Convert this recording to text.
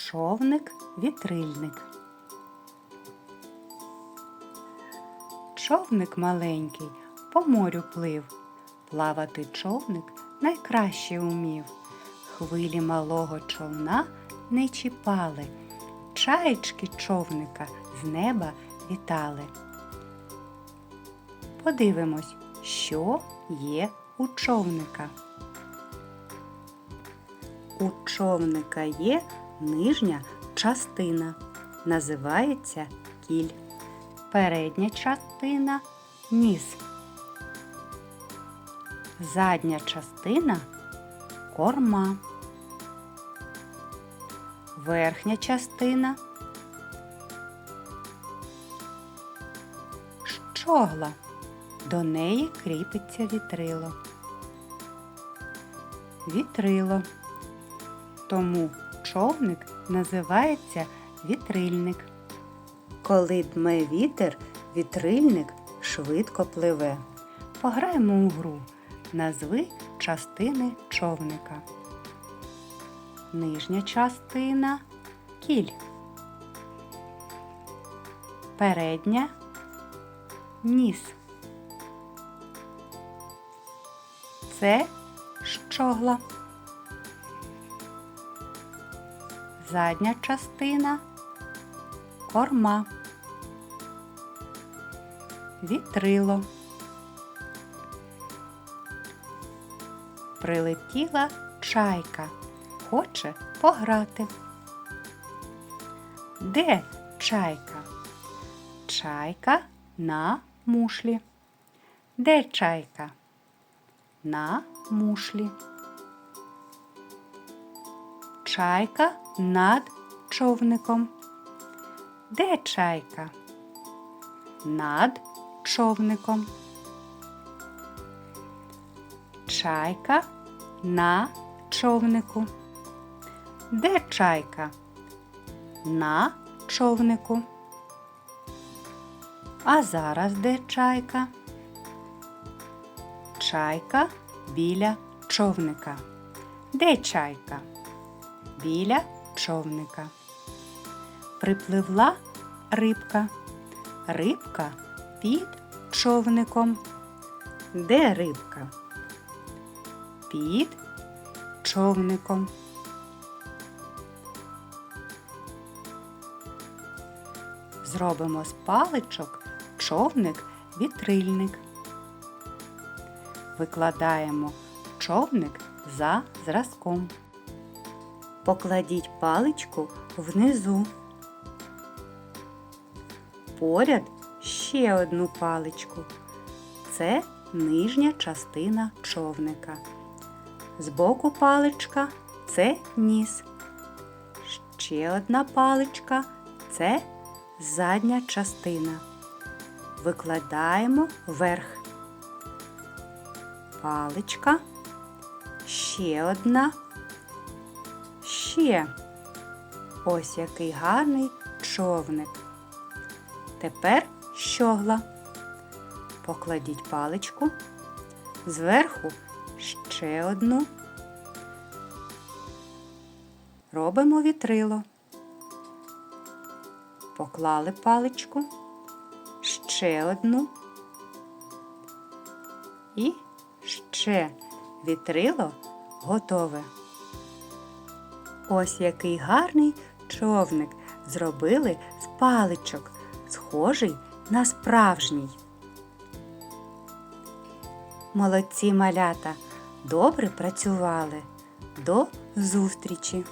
Човник-вітрильник. Човник маленький по морю плив. Плавати човник найкраще умів. Хвилі малого човна не чіпали. Чаєчки човника з неба вітали. Подивимось, що є у човника. У човника є нижня частина, називається кіль. Передня частина ніс. Задня частина корма. Верхня частина щогла. До неї кріпиться вітрило. Вітрило. Тому човник називається вітрильник. Коли дме вітер, вітрильник швидко пливе. Пограємо у гру. Назви частини човника. Нижня частина кіль. Передня ніс. Це щогла. Задня частина корма. Вітрило. Прилетіла чайка. Хоче пограти. Де чайка? Чайка на мушлі. Де чайка? На мушлі. Чайка над човником. Де чайка? Над човником. Чайка на човнику. Де чайка? На човнику. А зараз де чайка? Чайка біля човника. Де чайка? Біля човника. Припливла рибка. Рибка під човником. Де рибка? Під човником. Зробимо з паличок човник-вітрильник. Викладаємо човник за зразком. Покладіть паличку внизу. Поряд ще одну паличку. Це нижня частина човника. Збоку паличка це ніс. Ще одна паличка це задня частина. Викладаємо вверх. Паличка. Ще одна. Ще. Ось який гарний човник. Тепер щогла. Покладіть паличку. Зверху ще одну. Робимо вітрило. Поклали паличку, ще одну. І ще вітрило готове. Ось який гарний човник зробили з паличок, схожий на справжній. Молодці малята, добре працювали. До зустрічі!